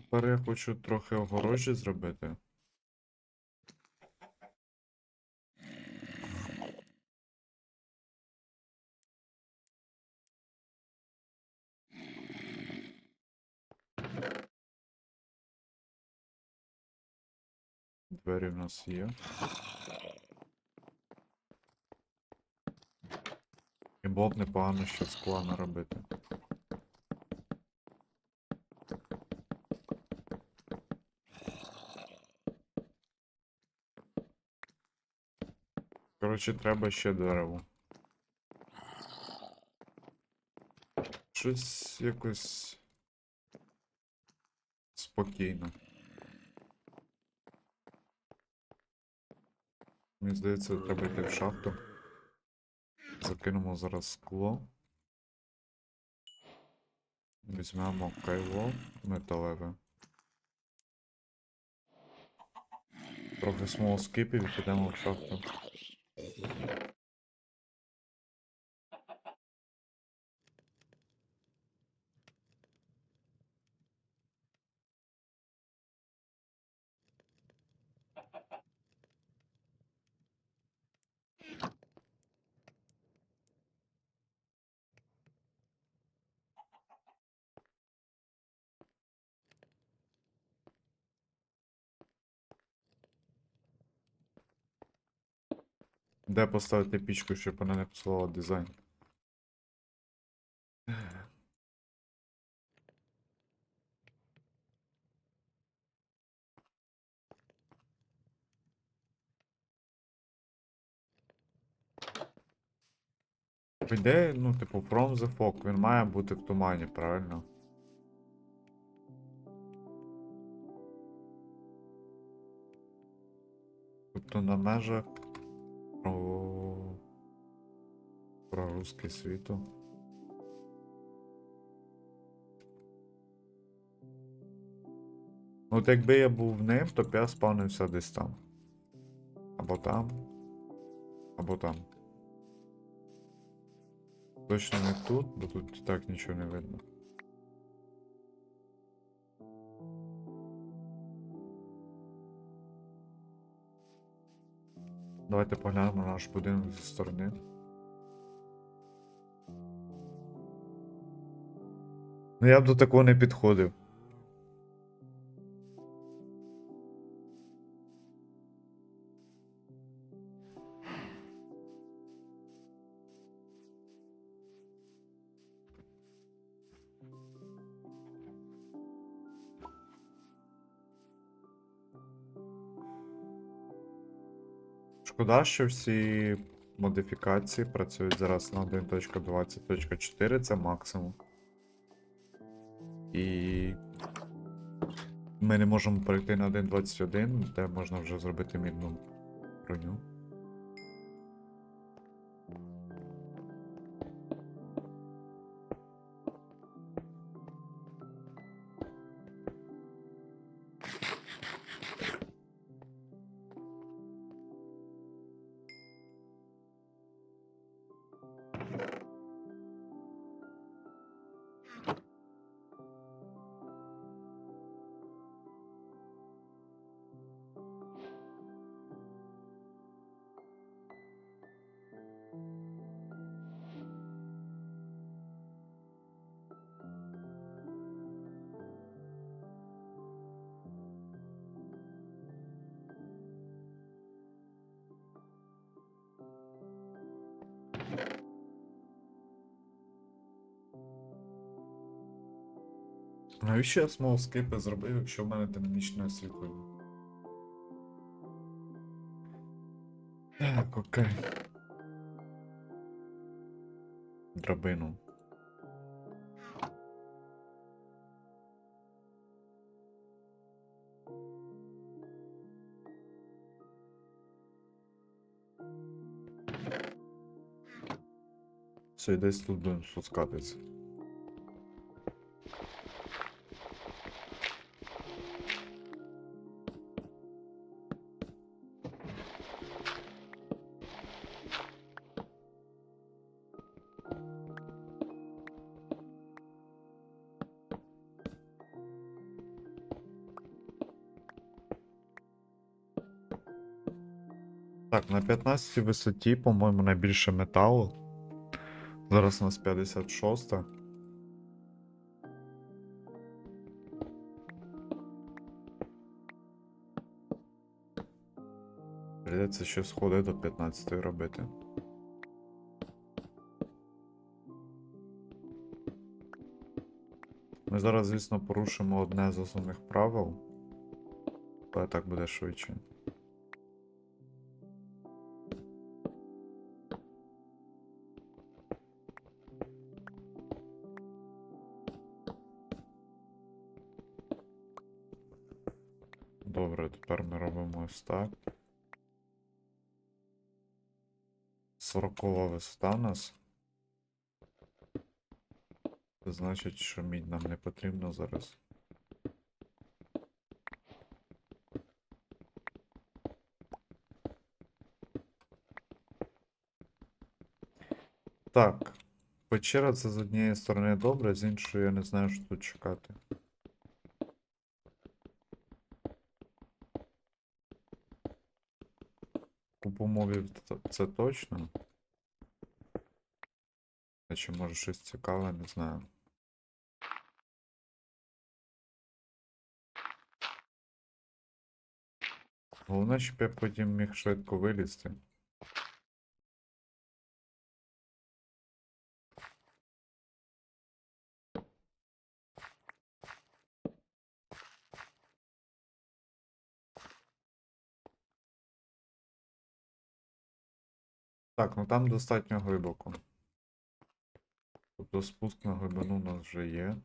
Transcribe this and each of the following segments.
Тепер я хочу трохи огорожі зробити. Двері в нас є. І було б непогано ще скла наробити. Коротше, треба ще дерево. Щось якось спокійно. Мені здається, треба йти в шахту. Закинемо зараз скло. Візьмемо кайло металеве. Трохи смолоскипів і підемо в шахту. Де поставити пічку, щоб вона не псувала дизайн? По ідеї, ну, типу, From the Fog, він має бути в тумані, правильно? Тобто на межах про... прорусський світу. Ну, от якби я був ним, то б я спавнився десь там. Або там. Або там. Точно не тут, бо тут і так нічого не видно. Давайте поглянемо на наш будинок зі сторони. Ну я б до такого не підходив. Шкода, що всі модифікації працюють зараз на 1.20.4, це максимум. І ми не можемо перейти на 1.21, де можна вже зробити мідну броню. Навіщо я смолскипи зробив, якщо в мене динамічне освітлення? Так, окей. Драбину. Все, і десь тут будемо спускатися. Так, на 15 висоті, по-моєму, найбільше металу. Зараз у нас 56. Придеться ще сходи до 15 робити. Ми зараз, звісно, порушимо одне з основних правил. Але так буде швидше. Тепер ми робимо ось так. Сорокова висота у нас. Це значить, що мідь нам не потрібно зараз. Так. Печера це з однієї сторони добре, з іншої я не знаю, що тут чекати. Т- це точно. А чи може щось цікаве, не знаю. Головне, щоб я потім міг швидко вилізти. Так, ну там достатньо глибоко. Тобто спуск на глибину у нас вже є.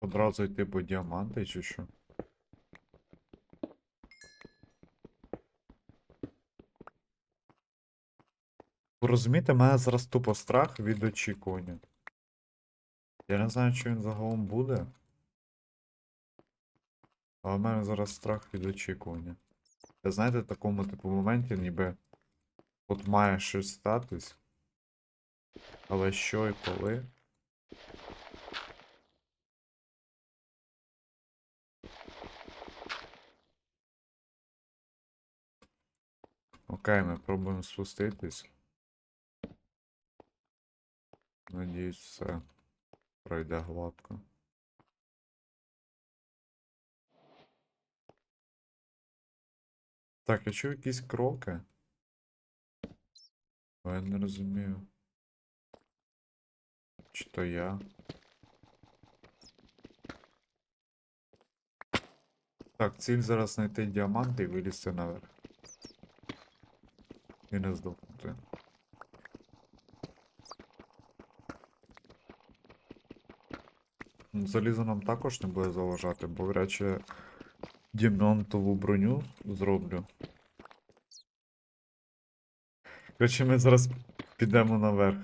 Одразу йти по діаманти чи що? Розумієте, в мене зараз тупо страх від очікування. Я не знаю, чи він загалом буде. Але в мене зараз страх від очікування. Я знаєте, в такому типу моменті ніби от має щось статись. Але що і коли? Окей, ми пробуємо спуститись. Надіюсь, все пройде гладко. Так, я чув якісь кроки. Але я не розумію. Чи то я? Так, ціль зараз знайти діаманти і вилізти наверх. І не здохнути. Ну, Залізо нам також не буде заважати, бо вряд чи броню зроблю. Коротше, ми зараз підемо наверх.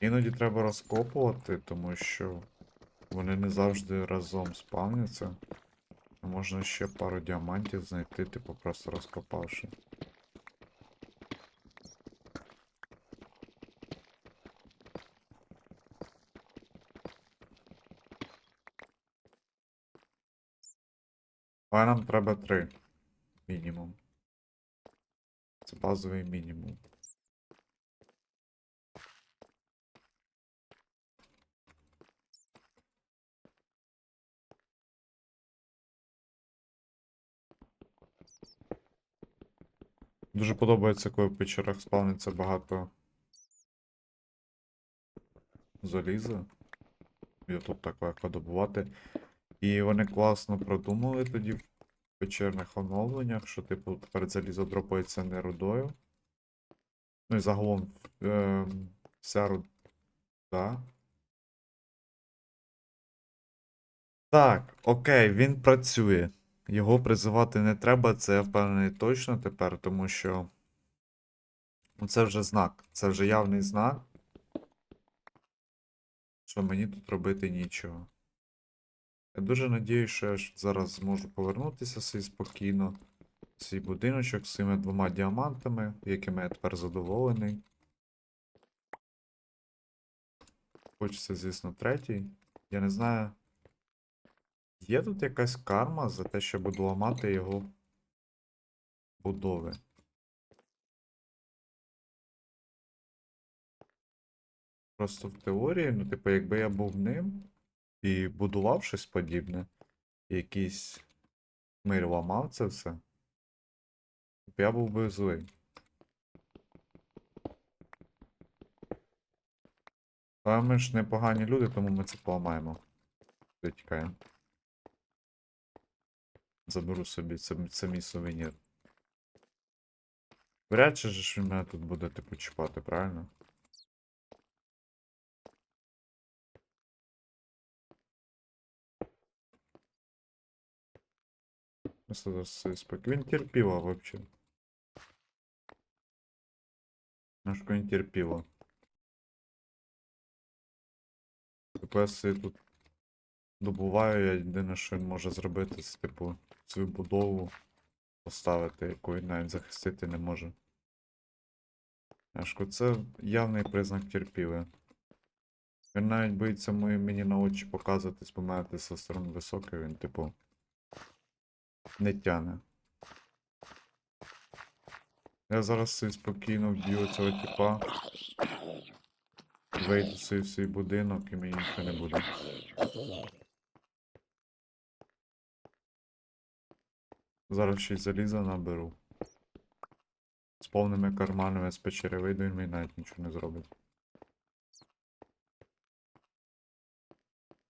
Іноді треба розкопувати, тому що вони не завжди разом спавняться. Можна ще пару діамантів знайти, типу просто розкопавши. Але нам треба три. Мінімум. Це базовий мінімум. Дуже подобається, коли в печерах спавниться багато заліза. І тут так легко добувати. І вони класно продумали тоді в печерних оновленнях, що, типу, тепер залізо дропається не рудою. Ну і загалом е, вся руда. Так, окей, він працює. Його призивати не треба, це я впевнений точно тепер, тому що. Ну, це вже знак. Це вже явний знак. що мені тут робити нічого. Я дуже надіюсь, що я зараз зможу повернутися собі спокійно в свій будиночок з цими двома діамантами, якими я тепер задоволений. Хочеться, звісно, третій. Я не знаю. Є тут якась карма за те, що буду ламати його будови. Просто в теорії, ну, типу, якби я був ним і будував щось подібне, якийсь мир ламав це все, я був би злий. Але ми ж непогані люди, тому ми це поламаємо. Витікаємо. Заберу собі, це, сувенір. Вряд чи ж він мене тут буде типу чіпати, правильно? Він терпіла вообще. Нашко він терпіла. Собі тут добуваю, я єдине, що він може зробити, це типу свою будову поставити, яку він навіть захистити не може. Яшко, це явний признак терпіли. Він навіть боїться мені на очі показуватись, бо мене тестостерон високий, він, типу, не тяне. Я зараз собі спокійно вб'ю цього типа. Вийду в свій будинок і мені нічого не буде. Зараз ще й заліза наберу. З повними карманами з печери вийду, він мені навіть нічого не зробить.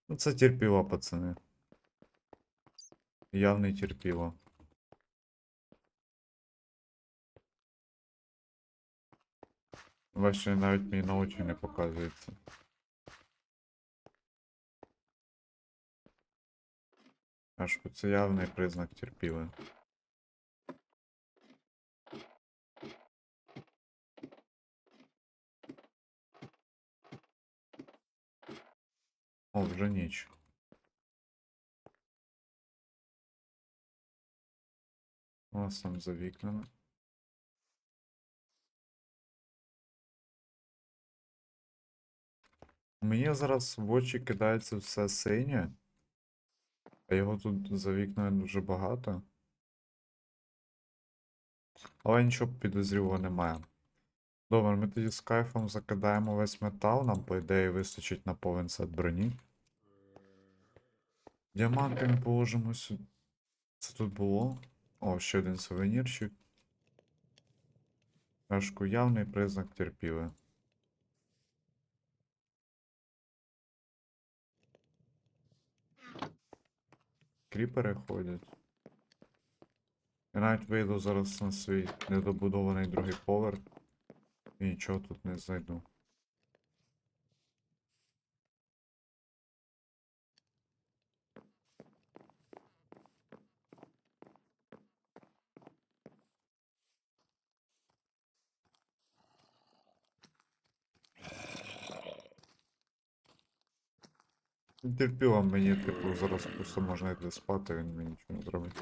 Ну це терпіло, пацани. Явний терпіло. Ваше навіть мені на очі не показується. Аж це явний признак терпіли. О, вже ніч. Нас там за вікнами. Мені зараз в очі кидається все синє, а його тут за вікнами дуже багато. Але нічого підозрілого немає. Добре, ми тоді з кайфом закидаємо весь метал, нам, по ідеї, вистачить на повен сет броні. Діаманти ми положимо сюди. Це тут було. О, ще один сувенірчик. Кашку явний признак терпіли. Кріпери ходять. Я навіть вийду зараз на свій недобудований другий поверх. І нічого тут не знайду. Терпіло мені, типу, зараз просто можна йти спати, він мені нічого не зробить.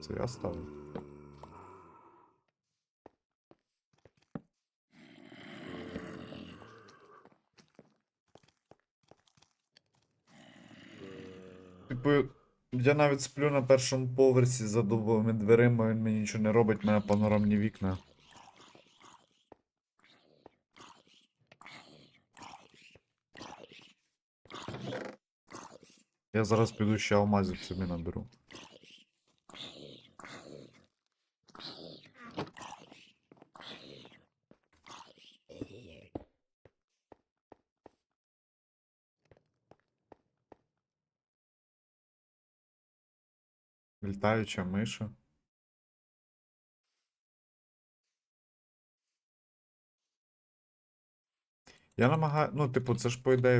Це я ставлю. Типу, я навіть сплю на першому поверсі за дубовими дверима, він мені нічого не робить, в панорамні вікна. Я зараз піду ще алмазів собі наберу. Літаюча миша. Я намагаю. Ну, типу, це ж по ідеї